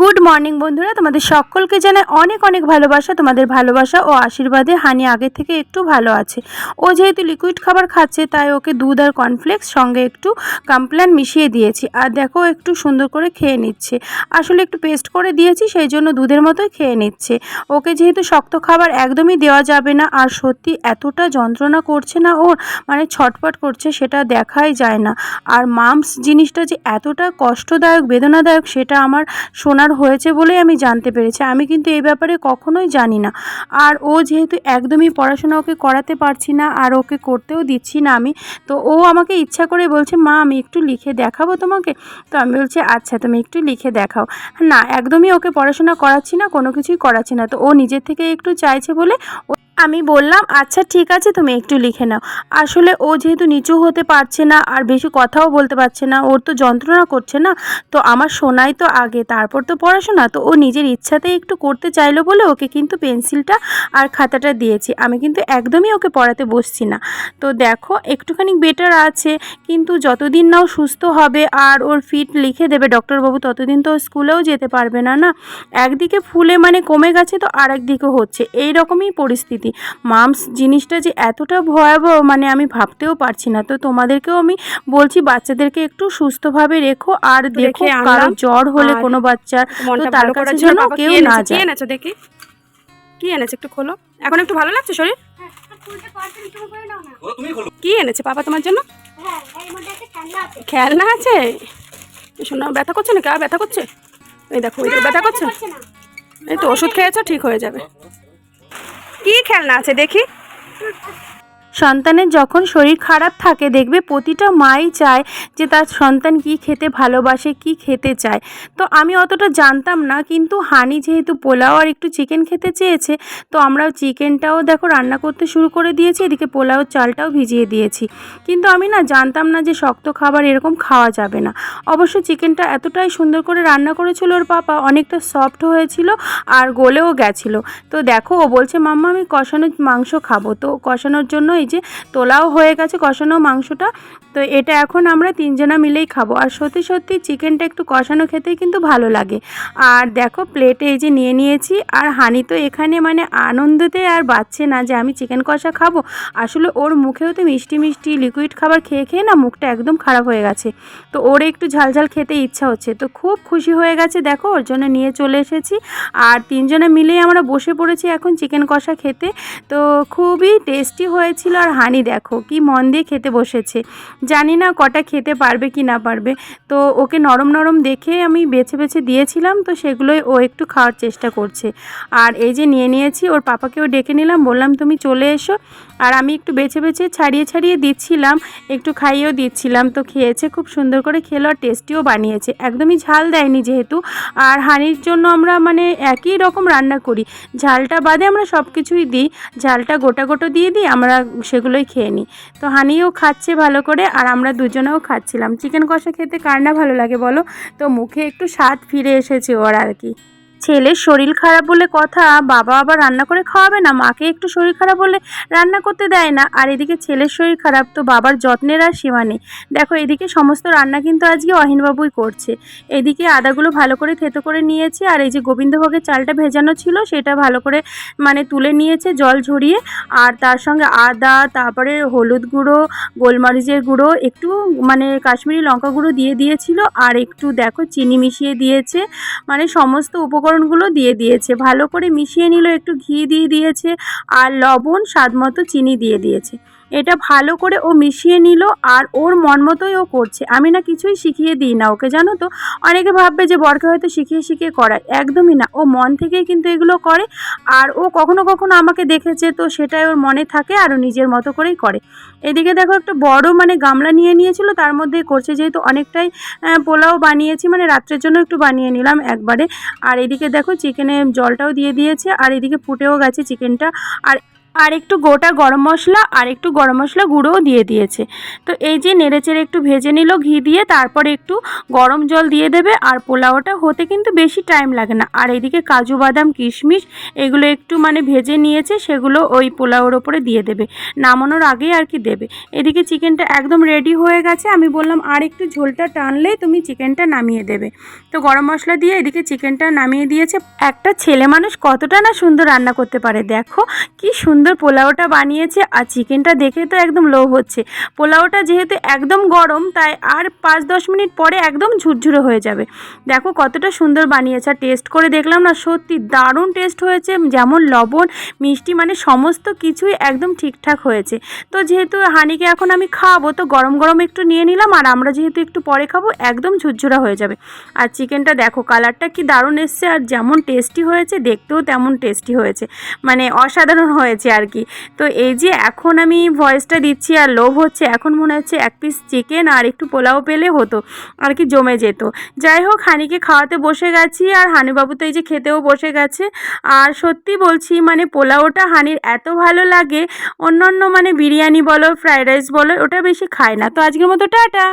Good morning বন্ধুরা। তোমাদের সকলকে জানাই অনেক অনেক ভালোবাসা। তোমাদের ভালোবাসা ও আশীর্বাদে হানি আগের থেকে একটু ভালো আছে। ও যেহেতু লিকুইড খাবার খাচ্ছে, তাই ওকে দুধ আর কর্নফ্লেক্স সঙ্গে একটু কমপ্ল্যান মিশিয়ে দিয়েছি। আর দেখো, একটু সুন্দর করে খেয়ে নিচ্ছে। আসলে একটু পেস্ট করে দিয়েছি, সেই জন্য দুধের মতোই খেয়ে নিচ্ছে। ওকে যেহেতু শক্ত খাবার একদমই দেওয়া যাবে না, আর সত্যি এতটা যন্ত্রণা করছে না ওর মানে ছটপট করছে, সেটা দেখাই যায় না। আর মামস জিনিসটা যে এতটা কষ্টদায়ক, বেদনাদায়ক, সেটা আমার শোনার হয়েছে বলেই আমি জানতে পেরেছি। আমি কিন্তু এই ব্যাপারে কখনোই জানি না। আর ও যেহেতু একদমই পড়াশোনা ওকে করাতে পারছি না, আর ওকে করতেও দিচ্ছি না আমি, তো ও আমাকে ইচ্ছা করে বলছে, মা, আমি একটু লিখে দেখাবো তোমাকে? তো আমি বলছি আচ্ছা তুমি একটু লিখে দেখাও। না, একদমই ওকে পড়াশোনা করাচ্ছি না, কোনো কিছুই করাচ্ছি না। তো ও নিজের থেকে একটু চাইছে বলে আমি বললাম আচ্ছা ঠিক আছে, তুমি একটু লিখে নাও। আসলে ও যেহেতু নিচু হতে পারছে না আর বেশি কথাও বলতে পারছে না, ওর তো যন্ত্রণা করছে না, তো আমার শোনাই তো আগে, তারপর তো পড়াশোনা, তো ও নিজের ইচ্ছাতেই একটু করতে চাইলো বলে ওকে কিন্তু পেন্সিলটা আর খাতাটা দিয়েছি। আমি কিন্তু একদমই ওকে পড়াতে বসছি না। তো দেখো, একটুখানি বেটার আছে, কিন্তু যতদিন নাও সুস্থ হবে আর ওর ফিট লিখে দেবে ডক্টরবাবু, ততদিন তো ও স্কুলেও যেতে পারবে না না? একদিকে ফুলে মানে কমে গেছে, তো আর একদিকে হচ্ছে। এই রকমই পরিস্থিতি। মামস জিনিসটা যে এতটা ভয়াবহ মানে আমি ভাবতেও পারছি না। তো তোমাদেরকেও আমি বলছি বাচ্চাদেরকে একটু সুস্থভাবে রেখো আর দেখো কারও জ্বর হলে কোনো বাচ্চার মনটা তার কাছে যেন কেউ না যায়। এনেছো দেখি? কি এনেছে? একটু খোলো। এখন একটু ভালো লাগছে শরীর? ও তুমি খোলো। কি এনেছে পাপা তোমার জন্য? হ্যাঁ একটা ঠান্ডা আছে। খেলনা আছে? শোনো ব্যথা করছে না আর ব্যথা করছে? এই দেখো এই ব্যথা করছে? করছে এই তো ওষুধ খেয়েছো ঠিক হয়ে যাবে। কি খেলনা আছে দেখি? সন্তানের যখন শরীর খারাপ থাকে, দেখবে প্রতিটা মাই চায় যে তার সন্তান কি খেতে ভালোবাসে, কি খেতে চায়। তো আমি অতটা জানতাম না, কিন্তু হানি যেহেতু পোলাও আর একটু চিকেন খেতে চেয়েছে, তো আমরা চিকেনটাও দেখো রান্না করতে শুরু করে দিয়েছি, এদিকে পোলাও চালটাও ভিজিয়ে দিয়েছি। কিন্তু আমি না জানতাম না যে শক্ত খাবার এরকম খাওয়া যাবে না। অবশ্য চিকেনটা এতটাই সুন্দর করে রান্না করেছিল ওর পাপা, অনেকটা সফট হয়েছিল আর গলেও গেছিল। তো দেখো, ও বলছে, মাম্মা, আমি কষানো মাংস খাব। তো কষানোর জন্য এই যে তোলাও হয়ে গেছে, কষানো মাংসটা। তো এটা এখন আমরা তিনজনা মিলেই খাব। আর সত্যি সত্যি চিকেনটা একটু কষানো খেতেই কিন্তু ভালো লাগে। আর দেখো প্লেটে এই যে নিয়ে নিয়েছি। আর হানি তো এখানে মানে আনন্দতে আর বাচ্চে না যে আমি চিকেন কষা খাব। আসলে ওর মুখেও তো মিষ্টি মিষ্টি লিকুইড খাবার খেয়ে খেয়ে না মুখটা একদম খারাপ হয়ে গেছে। তো ওর একটু ঝালঝাল খেতে ইচ্ছা হচ্ছে। তো খুব খুশি হয়ে গেছে, দেখো, ওর জন্য নিয়ে চলে এসেছি। আর তিনজনে মিলেই আমরা বসে পড়েছি এখন চিকেন কষা খেতে। তো খুবই টেস্টি হয়েছিল আর হানি দেখো কি মন দিয়ে খেতে বসেছে। জানি না কটা খেতে পারবে কি না পারবে। তো ওকে নরম নরম দেখে আমি বেছে বেছে দিয়েছিলাম, তো সেগুলোই ও একটু খাওয়ার চেষ্টা করছে। আর এই যে নিয়ে নিয়েছি, ওর পাপাকেও ডেকে নিলাম, বললাম, তুমি চলে এসো। আর আমি একটু বেছে বেছে ছাড়িয়ে ছাড়িয়ে দিচ্ছিলাম, একটু খাইয়েও দিচ্ছিলাম। তো খেয়েছে, খুব সুন্দর করে খেলো আর টেস্টিও বানিয়েছে। একদমই ঝাল দেয়নি যেহেতু। আর হানির জন্য আমরা মানে একই রকম রান্না করি। ঝালটা বাদে আমরা সব কিছুই দিই। ঝালটা গোটা গোটা দিয়ে দিই, আমরা সেগুলোই খেয়ে নিই। তো হানিও খাচ্ছে ভালো করে আর আমরা দুজনেও খাচ্ছিলাম। চিকেন কষা খেতে কার না ভালো লাগে বলো? তো মুখে একটু স্বাদ ফিরে এসেছে ওর আর কি। ছেলের শরীর খারাপ বলে কথা, বাবা আবার রান্না করে খাওয়াবে না? মাকে একটু শরীর খারাপ বলে রান্না করতে দেয় না। আর এদিকে ছেলের শরীর খারাপ তো বাবার যত্নের আর সীমা নেই। দেখো, এদিকে সমস্ত রান্না কিন্তু আজকে অহিনবাবুই করছে। এদিকে আদাগুলো ভালো করে থেতো করে নিয়েছে, আর এই যে গোবিন্দভোগের চালটা ভেজানো ছিল, সেটা ভালো করে মানে তুলে নিয়েছে জল ঝরিয়ে। আর তার সঙ্গে আদা, তারপরে হলুদ গুঁড়ো, গোলমরিচের গুঁড়ো, একটু মানে কাশ্মীরি লঙ্কা গুঁড়ো দিয়ে দিয়েছিল। আর একটু, দেখো, চিনি মিশিয়ে দিয়েছে। মানে সমস্ত উপকরণগুলো দিয়ে দিয়েছে। ভালো করে মিশিয়ে নিল, একটু ঘি দিয়ে দিয়েছে আর লবণ, স্বাদ মতো চিনি দিয়ে দিয়েছে। এটা ভালো করে ও মিশিয়ে নিল আর ওর মন মতোই ও করছে। আমি না কিছুই শিখিয়ে দিই না ওকে, জানো তো? অনেকে ভাববে যে বরকে হয়তো শিখিয়ে শিখিয়ে করায়। একদমই না। ও মন থেকেই কিন্তু এগুলো করে আর ও কখনো কখনো আমাকে দেখেছে তো সেটাই ওর মনে থাকে আর ও নিজের মতো করেই করে। এদিকে দেখো একটা বড় মানে গামলা নিয়ে নিয়েছিল, তার মধ্যে করছে যেহেতু অনেকটাই পোলাও বানিয়েছি মানে রাত্রের জন্য একটু বানিয়ে নিলাম একবারে। আর এদিকে দেখো চিকেনে জলটাও দিয়ে দিয়েছে, আর এদিকে ফুটেও গেছে চিকেনটা আর আর একটু গোটা গরম মশলা আর একটু গরম মশলা গুঁড়োও দিয়ে দিয়েছে। তো এই যে নেড়েচেড়ে একটু ভেজে নিল ঘি দিয়ে, তারপরে একটু গরম জল দিয়ে দেবে আর পোলাওটা হতে কিন্তু বেশি টাইম লাগে না। আর এদিকে কাজু বাদাম, কিশমিশ এগুলো একটু মানে ভেজে নিয়েছে, সেগুলো ওই পোলাওর ওপরে দিয়ে দেবে। নামানোর আগেই আর কি দেবে। এদিকে চিকেনটা একদম রেডি হয়ে গেছে। আমি বললাম, আর একটু ঝোলটা টানলেই তুমি চিকেনটা নামিয়ে দেবে। তো গরম মশলা দিয়ে এদিকে চিকেনটা নামিয়ে দিয়েছে। একটা ছেলে মানুষ কতটা না সুন্দর রান্না করতে পারে, দেখো। কি সুন্দর পোলাওটা বানিয়েছে আর চিকেনটা দেখে তো একদম লো হচ্ছে। পোলাওটা যেহেতু একদম গরম, তাই আর পাঁচ দশ মিনিট পরে একদম ঝুরঝুরে হয়ে যাবে। দেখো কতটা সুন্দর বানিয়েছে আর টেস্ট করে দেখলাম না, সত্যি দারুণ টেস্ট হয়েছে, যেমন লবণ, মিষ্টি মানে সমস্ত কিছুই একদম ঠিকঠাক হয়েছে। তো যেহেতু হানিকে এখন আমি খাওয়াবো, তো গরম গরম একটু নিয়ে নিলাম, আর আমরা যেহেতু একটু পরে খাব, একদম ঝুরঝুরা হয়ে যাবে। আর চিকেনটা দেখো কালারটা কি দারুণ এসছে, আর যেমন টেস্টি হয়েছে, দেখতেও তেমন টেস্টি হয়েছে। মানে অসাধারণ হয়েছে আর কি তো এই যে এখন আমি ভয়েসটা দিচ্ছি আর লোভ হচ্ছে, এখন মনে হচ্ছে এক পিস চিকেন আর একটু পোলাও পেলে হতো, আর কি জমে যেত। যাই হোক, হানিকে খাওয়াতে বসে গেছি আর হানিবাবু তো এই যে খেতেও বসে গেছে। আর সত্যি বলছি মানে পোলাওটা হানির এত ভালো লাগে অন্য অন্য মানে বিরিয়ানি বলো ফ্রাইড রাইস বলো, ওটা বেশি খায় না। তো আজকের মতো টাটা!